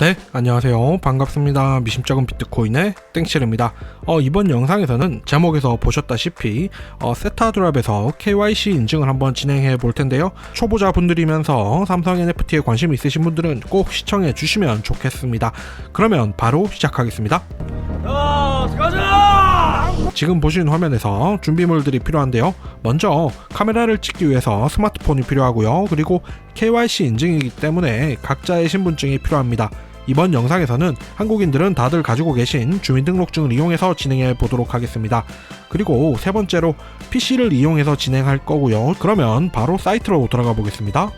네, 안녕하세요. 반갑습니다. 미심쩍은 비트코인의 땡실입니다. 어, 이번 영상에서는 제목에서 보셨다시피 어, 세타드랍에서 KYC 인증을 한번 진행해 볼 텐데요. 초보자 분들이면서 삼성 NFT에 관심 있으신 분들은 꼭 시청해 주시면 좋겠습니다. 그러면 바로 시작하겠습니다. 자, 가자! 지금 보시는 화면에서 준비물들이 필요한데요. 먼저 카메라를 찍기 위해서 스마트폰이 필요하고요. 그리고 KYC 인증이기 때문에 각자의 신분증이 필요합니다. 이번 영상에서는 한국인들은 다들 가지고 계신 주민등록증을 이용해서 진행해 보도록 하겠습니다. 그리고 세 번째로 PC를 이용해서 진행할 거고요. 그러면 바로 사이트로 들어가 보겠습니다.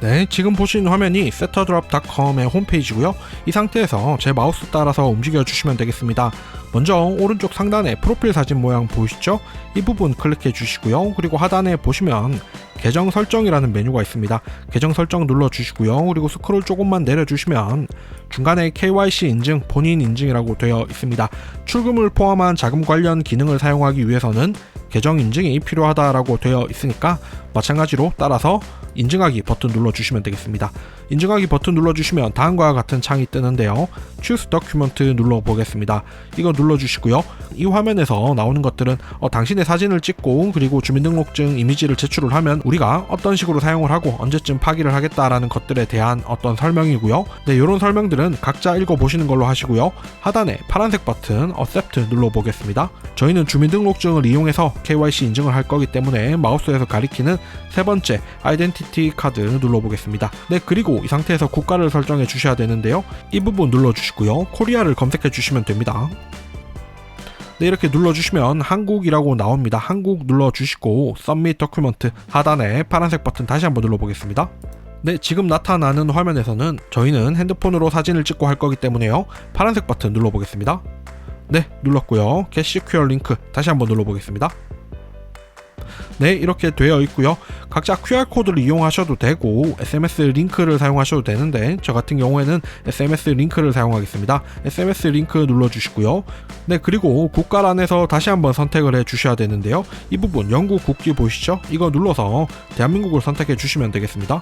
네, 지금 보시는 화면이 setadrop.com의 홈페이지고요. 이 상태에서 제 마우스 따라서 움직여 주시면 되겠습니다. 먼저 오른쪽 상단에 프로필 사진 모양 보이시죠? 이 부분 클릭해 주시고요. 그리고 하단에 보시면 계정 설정이라는 메뉴가 있습니다. 계정 설정 눌러 주시고요. 그리고 스크롤 조금만 내려 주시면 중간에 KYC 인증, 본인 인증이라고 되어 있습니다. 출금을 포함한 자금 관련 기능을 사용하기 위해서는 계정 인증이 필요하다라고 되어 있으니까 마찬가지로 따라서 인증하기 버튼 눌러주시면 되겠습니다. 인증하기 버튼 눌러주시면 다음과 같은 창이 뜨는데요. Choose Document 눌러보겠습니다. 이거 눌러주시고요. 이 화면에서 나오는 것들은 어, 당신의 사진을 찍고 그리고 주민등록증 이미지를 제출을 하면 우리가 어떤 식으로 사용을 하고 언제쯤 파기를 하겠다라는 것들에 대한 어떤 설명이고요. 네, 이런 설명들은 각자 읽어보시는 걸로 하시고요. 하단에 파란색 버튼 Accept 눌러보겠습니다. 저희는 주민등록증을 이용해서 KYC 인증을 할 거기 때문에 마우스에서 가리키는 세 번째 아 이덴티티 카드 눌러보겠습니다. 네, 그리고 이 상태에서 국가를 설정해 주셔야 되는데요. 이 부분 눌러주시고요. 코리아를 검색해 주시면 됩니다. 네, 이렇게 눌러주시면 한국이라고 나옵니다. 한국 눌러주시고 Submit Document 하단에 파란색 버튼 다시 한번 눌러보겠습니다. 네, 지금 나타나는 화면에서는 저희는 핸드폰으로 사진을 찍고 할 거기 때문에요. 파란색 버튼 눌러보겠습니다. 네, 눌렀고요. 게시 QR 링크 다시 한번 눌러보겠습니다. 네, 이렇게 되어 있고요. 각자 QR코드를 이용하셔도 되고 SMS 링크를 사용하셔도 되는데 저 같은 경우에는 SMS 링크를 사용하겠습니다. SMS 링크 눌러주시고요. 네, 그리고 국가란에서 다시 한번 선택을 해 주셔야 되는데요. 이 부분 영국 국기 보이시죠? 이거 눌러서 대한민국을 선택해 주시면 되겠습니다.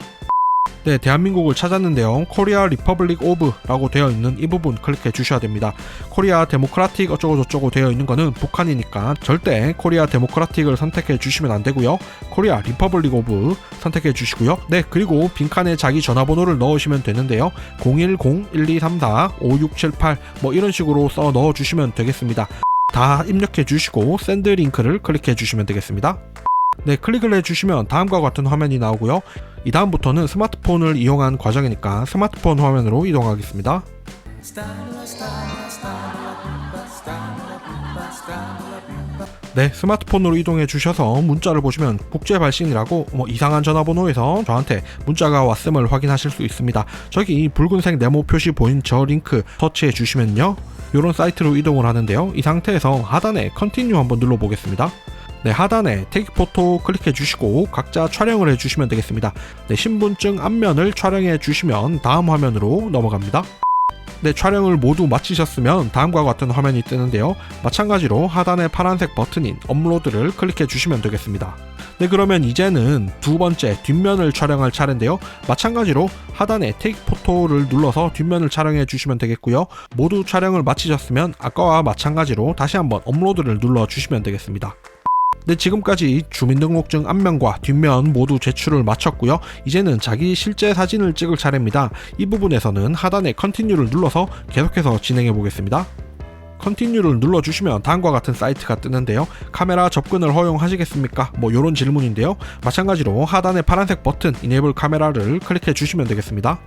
네, 대한민국을 찾았는데요. 코리아 리퍼블릭 오브라고 되어 있는 이 부분 클릭해 주셔야 됩니다. 코리아 데모크라틱 어쩌고 저쩌고 되어 있는 거는 북한이니까 절대 코리아 데모크라틱을 선택해 주시면 안 되고요. 코리아 리퍼블릭 오브 선택해 주시고요. 네, 그리고 빈칸에 자기 전화번호를 넣으시면 되는데요. 010-1234-5678 뭐 이런 식으로 써 넣어 주시면 되겠습니다. 다 입력해 주시고 샌드 링크를 클릭해 주시면 되겠습니다. 네, 클릭을 해 주시면 다음과 같은 화면이 나오고요. 이 다음부터는 스마트폰을 이용한 과정이니까 스마트폰 화면으로 이동하겠습니다. 네, 스마트폰으로 이동해 주셔서 문자를 보시면 국제 발신이라고 뭐 이상한 전화번호에서 저한테 문자가 왔음을 확인하실 수 있습니다. 저기 이 붉은색 네모 표시 보인 저 링크 터치해 주시면요. 이런 사이트로 이동을 하는데요. 이 상태에서 하단에 컨티뉴 한번 눌러 보겠습니다. 네, 하단에 테이크 포토 클릭해 주시고 각자 촬영을 해 주시면 되겠습니다. 네, 신분증 앞면을 촬영해 주시면 다음 화면으로 넘어갑니다. 네, 촬영을 모두 마치셨으면 다음과 같은 화면이 뜨는데요. 마찬가지로 하단의 파란색 버튼인 업로드를 클릭해 주시면 되겠습니다. 네, 그러면 이제는 두 번째 뒷면을 촬영할 차례인데요. 마찬가지로 하단에 테이크 포토를 눌러서 뒷면을 촬영해 주시면 되겠고요. 모두 촬영을 마치셨으면 아까와 마찬가지로 다시 한번 업로드를 눌러 주시면 되겠습니다. 네, 지금까지 주민등록증 앞면과 뒷면 모두 제출을 마쳤고요. 이제는 자기 실제 사진을 찍을 차례입니다. 이 부분에서는 하단에 컨티뉴를 눌러서 계속해서 진행해 보겠습니다. 컨티뉴를 눌러주시면 다음과 같은 사이트가 뜨는데요. 카메라 접근을 허용하시겠습니까? 뭐 이런 질문인데요. 마찬가지로 하단의 파란색 버튼 이네이블 카메라를 클릭해 주시면 되겠습니다.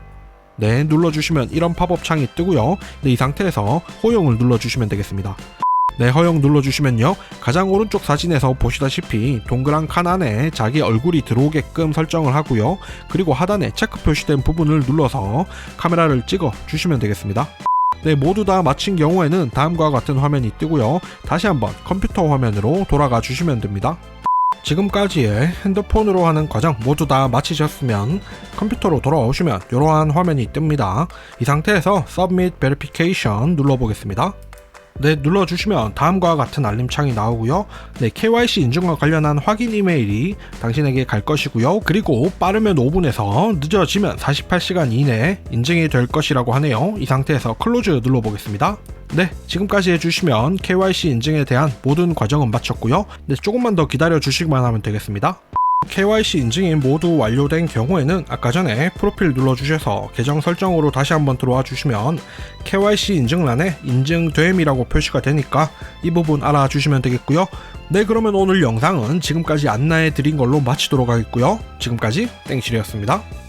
네, 눌러주시면 이런 팝업 창이 뜨고요. 네, 이 상태에서 허용을 눌러주시면 되겠습니다. 네, 허용 눌러주시면요. 가장 오른쪽 사진에서 보시다시피 동그란 칸 안에 자기 얼굴이 들어오게끔 설정을 하고요. 그리고 하단에 체크 표시된 부분을 눌러서 카메라를 찍어 주시면 되겠습니다. 네, 모두 다 마친 경우에는 다음과 같은 화면이 뜨고요. 다시 한번 컴퓨터 화면으로 돌아가 주시면 됩니다. 지금까지의 핸드폰으로 하는 과정 모두 다 마치셨으면 컴퓨터로 돌아오시면 이러한 화면이 뜹니다. 이 상태에서 Submit Verification 눌러보겠습니다. 네, 눌러주시면 다음과 같은 알림창이 나오고요. 네, KYC 인증과 관련한 확인 이메일이 당신에게 갈 것이고요. 그리고 빠르면 5분에서 늦어지면 48시간 이내에 인증이 될 것이라고 하네요. 이 상태에서 클로즈 눌러보겠습니다. 네, 지금까지 해주시면 KYC 인증에 대한 모든 과정은 마쳤고요. 네, 조금만 더 기다려 주시기만 하면 되겠습니다. KYC 인증이 모두 완료된 경우에는 아까 전에 프로필 눌러주셔서 계정 설정으로 다시 한번 들어와 주시면 KYC 인증란에 인증됨이라고 표시가 되니까 이 부분 알아주시면 되겠고요. 네 그러면 오늘 영상은 지금까지 안내해 드린 걸로 마치도록 하겠고요. 지금까지 땡실이었습니다.